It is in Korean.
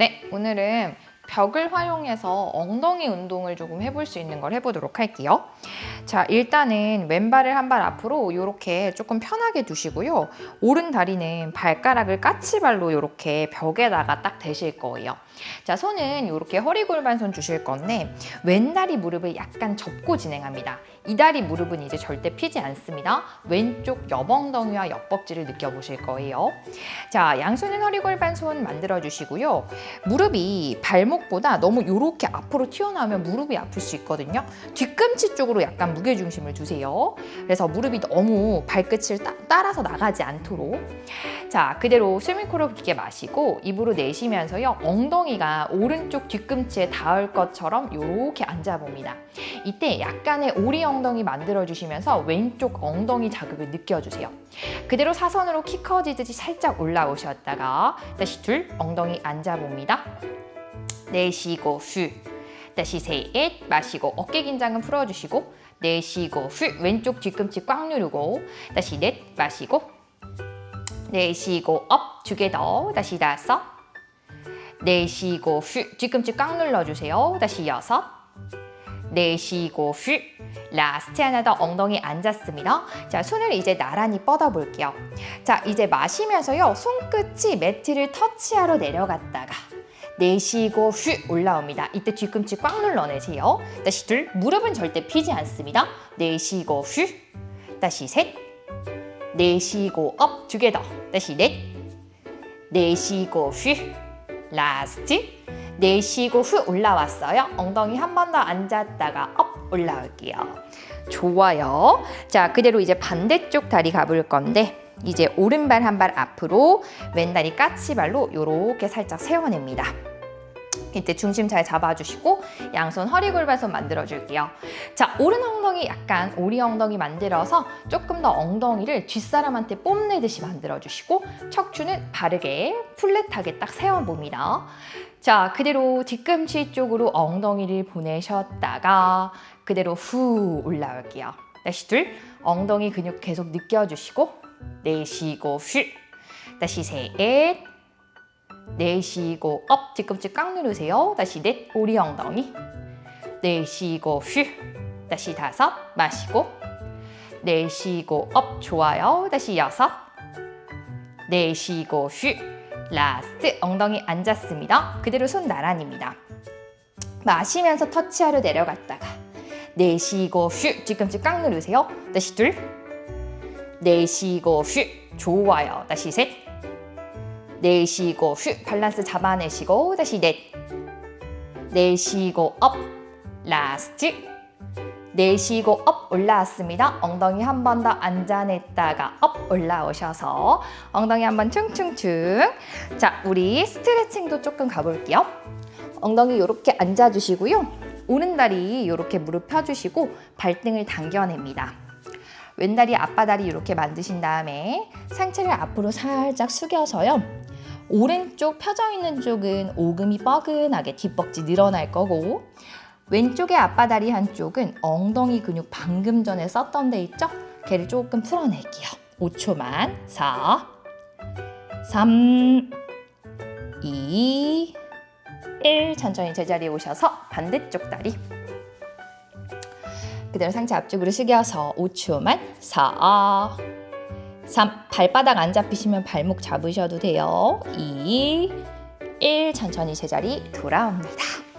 네, 오늘은 벽을 활용해서 엉덩이 운동을 조금 해볼 수 있는 걸 해보도록 할게요. 자, 일단은 왼발을 한 발 앞으로 이렇게 조금 편하게 두시고요. 오른 다리는 발가락을 까치발로 이렇게 벽에다가 딱 대실 거예요. 자, 손은 이렇게 허리 골반손 주실 건데 왼 다리 무릎을 약간 접고 진행합니다. 이 다리 무릎은 이제 절대 피지 않습니다. 왼쪽 옆엉덩이와 옆벅지를 느껴보실 거예요. 자, 양손은 허리 골반손 만들어 주시고요. 무릎이 발목보다 너무 이렇게 앞으로 튀어나오면 무릎이 아플 수 있거든요. 뒤꿈치 쪽으로 약간 무게 중심을 두세요. 그래서 무릎이 너무 발끝을 따, 따라서 나가지 않도록. 자, 그대로 스미코를 깊게 마시고 입으로 내쉬면서요. 엉덩이가 오른쪽 뒤꿈치에 닿을 것처럼 이렇게 앉아봅니다. 이때 약간의 오리 엉덩이 만들어 주시면서 왼쪽 엉덩이 자극을 느껴주세요. 그대로 사선으로 키 커지듯이 살짝 올라오셨다가 다시 둘 엉덩이 앉아봅니다. 내쉬고 후 다시 셋 마시고 어깨 긴장은 풀어주시고 내쉬고 후 왼쪽 뒤꿈치 꽉 누르고 다시 넷 마시고 내쉬고 업 두 개 더 다시 다섯 내쉬고 후 뒤꿈치 꽉 눌러주세요. 다시 여섯 내쉬고 후 라스트 하나 더 엉덩이 앉았습니다. 자 손을 이제 나란히 뻗어 볼게요. 자 이제 마시면서요 손끝이 매트를 터치하러 내려갔다가 내쉬고 후 올라옵니다. 이때 뒤꿈치 꽉 눌러내세요. 다시 둘 무릎은 절대 피지 않습니다. 내쉬고 후 다시 셋 내쉬고 업 두 개 더 다시 넷 내쉬고 후 라스트 내쉬고 후 올라왔어요. 엉덩이 한 번 더 앉았다가 업 올라올게요. 좋아요. 자 그대로 이제 반대쪽 다리 가볼 건데 이제 오른발 한 발 앞으로 왼다리 까치발로 요렇게 살짝 세워냅니다 이때 중심 잘 잡아주시고 양손 허리 골반손 만들어 줄게요. 자 오른 엉덩이 약간 오리 엉덩이 만들어서 조금 더 엉덩이를 뒷사람한테 뽐내듯이 만들어 주시고 척추는 바르게 플랫하게 딱 세워봅니다. 자 그대로 뒤꿈치 쪽으로 엉덩이를 보내셨다가 그대로 후 올라올게요. 다시 둘 엉덩이 근육 계속 느껴주시고 내쉬고 후 다시 셋 내쉬고 업 뒤꿈치 꽉 누르세요. 다시 넷 오리 엉덩이 내쉬고 후 다시 다섯 마시고 내쉬고 업 좋아요. 다시 여섯 내쉬고 후 라스트 엉덩이 앉았습니다. 그대로 손 나란입니다. 마시면서 터치하러 내려갔다가 내쉬고 후 뒤꿈치 꽉 누르세요. 다시 둘 내쉬고 후 좋아요. 다시 셋 내쉬고 후 밸런스 잡아내시고 다시 넷 내쉬고 업 라스트 내쉬고 업 올라왔습니다. 엉덩이 한 번 더 앉아냈다가 업 올라오셔서 엉덩이 한번 퉁퉁퉁 자 우리 스트레칭도 조금 가볼게요. 엉덩이 이렇게 앉아주시고요. 오른다리 이렇게 무릎 펴주시고 발등을 당겨냅니다. 왼다리 앞바다리 이렇게 만드신 다음에 상체를 앞으로 살짝 숙여서요. 오른쪽 펴져 있는 쪽은 오금이 뻐근하게 뒷벅지 늘어날 거고 왼쪽의 앞바다리 한쪽은 엉덩이 근육 방금 전에 썼던 데 있죠? 걔를 조금 풀어낼게요. 5초만. 4, 3, 2, 1. 천천히 제자리에 오셔서 반대쪽 다리. 그대로 상체 앞쪽으로 숙여서 5초만. 4, 3. 발바닥 안 잡히시면 발목 잡으셔도 돼요. 2, 1. 천천히 제자리 돌아옵니다.